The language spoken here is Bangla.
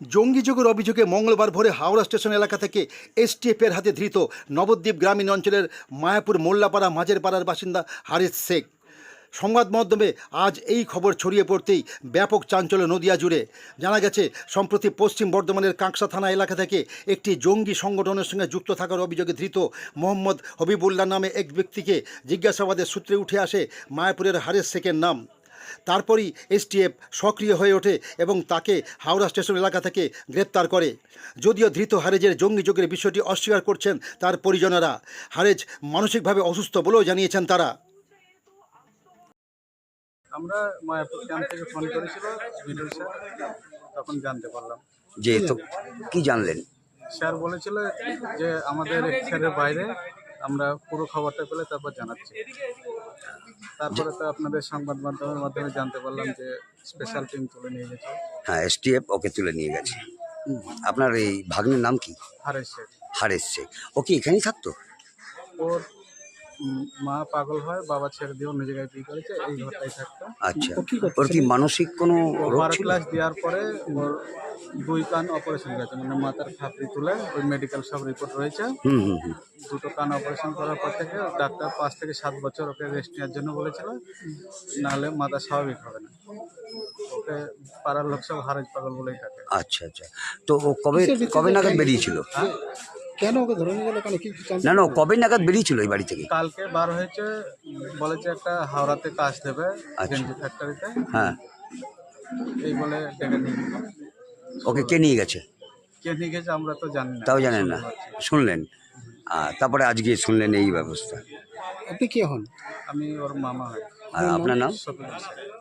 জঙ্গিযোগের অভিযোগে মঙ্গলবার ভোরে হাওড়া স্টেশন এলাকা থেকে এসটিএফের হাতে ধৃত নবদ্বীপ গ্রামীণ অঞ্চলের মায়াপুর মোল্লাপাড়া মাঝের পাড়ার বাসিন্দা হারিস শেখ। সংবাদ মাধ্যমে আজ এই খবর ছড়িয়ে পড়তেই ব্যাপক চাঞ্চল্য নদিয়া জুড়ে। জানা গেছে, সম্প্রতি পশ্চিম বর্ধমানের কাঁকসা থানা এলাকা থেকে একটি জঙ্গি সংগঠনের সঙ্গে যুক্ত থাকার অভিযোগে ধৃত মোহাম্মদ হবিবুল্লাহ নামে এক ব্যক্তিকে জিজ্ঞাসাবাদের সূত্রে উঠে আসে মায়াপুরের হারেস শেখের নাম। তারপরই এসটিএফ সক্রিয় হয়ে ওঠে এবং তাকে হাওড়া স্টেশন এলাকা থেকে গ্রেপ্তার করে। যদিও ধৃত হারেজের জঙ্গি যোগের বিষয়টি অস্বীকার করছেন তার পরিজনেরা। হারেজ মানসিকভাবে অসুস্থ বলেও জানিয়েছেন তারা। আমরা মায়াপুর ক্যাম্প থেকে ফোন করেছিল বিডুল স্যার তখন জানতে পারলাম। যে তো কি জানলেন? স্যার বলেছিল যে আমাদের বাইরে আমরা পুরো খবরটা পেলে তারপর জানাচ্ছি। তারপরে তো আপনাদের সংবাদ মাধ্যমের মাধ্যমে জানতে পারলাম যে স্পেশাল টিম তুলে নিয়ে গেছে। হ্যাঁ এসটিএফ ওকে তুলে নিয়ে গেছে। আপনার এই ভাগ্নের নাম কি? হারেশ শেখ। হারেশ শেখ। ও কি এখানেই থাকতো? ওর মা পাগল হয় বাবা ছেড়ে দিয়ে অন্য জায়গায় বিয়ে করেছে এই ঘরটাই থাকতো। আচ্ছা ওর কি মানসিক কোনো বারো ক্লাস দেওয়ার পরে ওর দুই কান অপারেশন গেছে মানে মাথার খাপড়ি তুলে ওই মেডিকেল সব রিপোর্ট রয়েছে। হুম হুম হুম। দুটো কান অপারেশন করার পর থেকে ডাক্তার পাঁচ থেকে সাত বছর ওকে রেস্ট নেওয়ার জন্য বলেছিল নাহলে মাথা স্বাভাবিক হবে না। ওকে পাড়ার লোক সব হারাজ পাগল বলেই থাকে। আচ্ছা আচ্ছা। তো ও কবে কবে নাগাদ বেরিয়েছিল? হ্যাঁ? কেন ওকে ধরে নিয়ে গেল? কেন কি কি না না ও কবে নাগাদ বেরিয়েছিল এই বাড়ি থেকে? কালকে বার হয়েছে বলেছে একটা হাওড়াতে কাজ দেবে আচ্ছা। গেঞ্জি ফ্যাক্টরিতে হ্যাঁ। এই বলে ডেকে নিয়ে গেল। ওকে কে নিয়ে গেছে? কে নিয়ে গেছে আমরা তো জানি না। তাও জানেন না। শুনলেন। আর তারপরে আজকে শুনলেন এই ব্যবস্থা। আপনি কে হন? আমি ওর মামা। হয় আর আপনার নাম? শফিকুল।